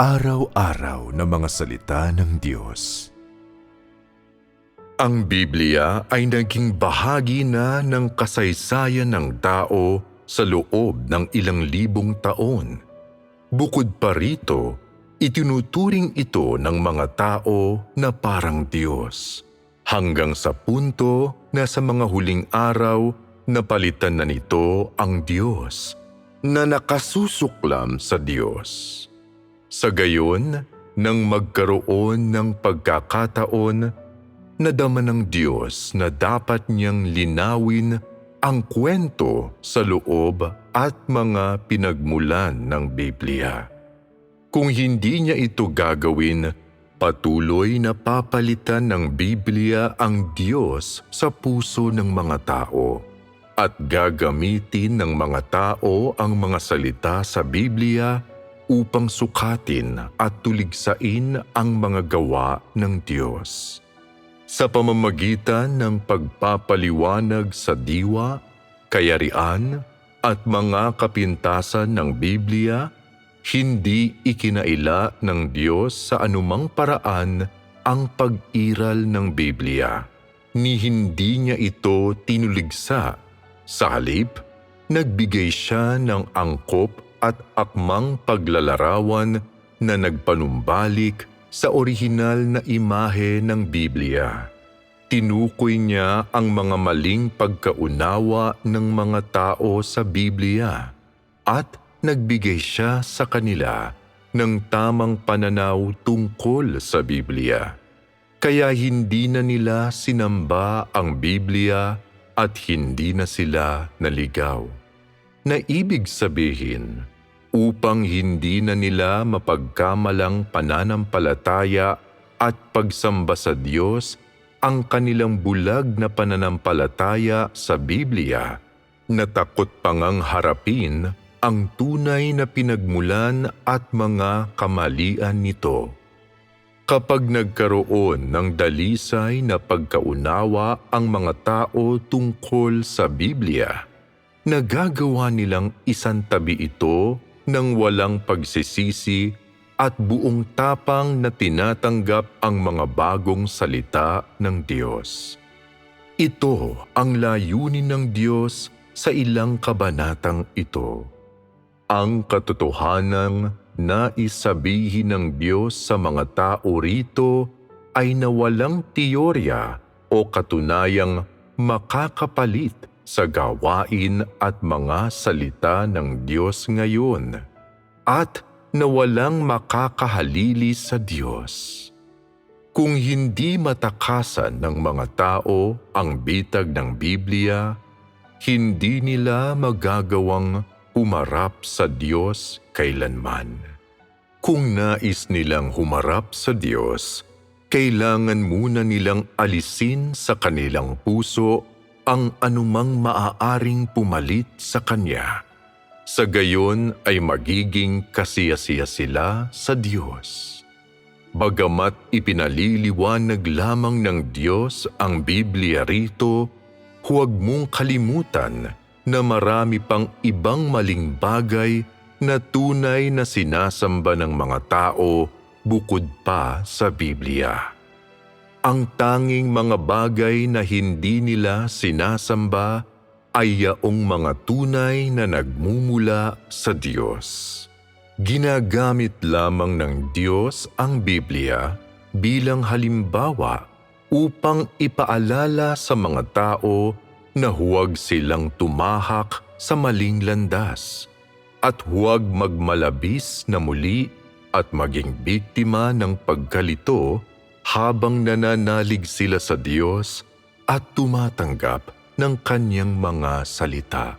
Araw-araw na mga salita ng Diyos. Ang Biblia ay naging bahagi na ng kasaysayan ng tao sa loob ng ilang libong taon. Bukod pa rito, itinuturing ito ng mga tao na parang Diyos. Hanggang sa punto na sa mga huling araw, napalitan na nito ang Diyos na nakasusuklam sa Diyos. Sa gayon, nang magkaroon ng pagkakataon, nadama ng Diyos na dapat niyang linawin ang kwento sa loob at mga pinagmulan ng Biblia. Kung hindi niya ito gagawin, patuloy na papalitan ng Biblia ang Diyos sa puso ng mga tao at gagamitin ng mga tao ang mga salita sa Biblia upang sukatin at tuligsain ang mga gawa ng Diyos. Sa pamamagitan ng pagpapaliwanag sa diwa, kayarian, at mga kapintasan ng Biblia, hindi ikinaila ng Diyos sa anumang paraan ang pag-iral ng Biblia, ni hindi niya ito tinuligsa sa halip, nagbigay siya ng angkop at akmang paglalarawan na nagpanumbalik sa orihinal na imahe ng Biblia. Tinukoy niya ang mga maling pagkaunawa ng mga tao sa Biblia at nagbigay siya sa kanila ng tamang pananaw tungkol sa Biblia. Kaya hindi na nila sinamba ang Biblia at hindi na sila naligaw. Na ibig sabihin, upang hindi na nila mapagkamalang pananampalataya at pagsamba sa Diyos ang kanilang bulag na pananampalataya sa Biblia, natakot pangang harapin ang tunay na pinagmulan at mga kamalian nito. Kapag nagkaroon ng dalisay na pagkaunawa ang mga tao tungkol sa Biblia, nagagawa nilang isantabi ito ng walang pagsisisi at buong tapang na tinatanggap ang mga bagong salita ng Diyos. Ito ang layunin ng Diyos sa ilang kabanatang ito. Ang katotohanang nais sabihin ng Diyos sa mga tao rito ay na walang teorya o katunayang makakapalit sa gawain at mga salita ng Diyos ngayon at na walang makakahalili sa Diyos. Kung hindi matakasan ng mga tao ang bitag ng Biblia, hindi nila magagawang humarap sa Diyos kailanman. Kung nais nilang humarap sa Diyos, kailangan muna nilang alisin sa kanilang puso ang anumang maaaring pumalit sa Kanya. Sa gayon ay magiging kasiyasiya sila sa Diyos. Bagamat ipinaliliwanag lamang ng Diyos ang Biblia rito, huwag mong kalimutan na marami pang ibang maling bagay na tunay na sinasamba ng mga tao bukod pa sa Biblia. Ang tanging mga bagay na hindi nila sinasamba ay yaong mga tunay na nagmumula sa Diyos. Ginagamit lamang ng Diyos ang Biblia bilang halimbawa upang ipaalala sa mga tao na huwag silang tumahak sa maling landas at huwag magmalabis na muli at maging biktima ng pagkalito habang nananalig sila sa Diyos at tumatanggap ng kanyang mga salita.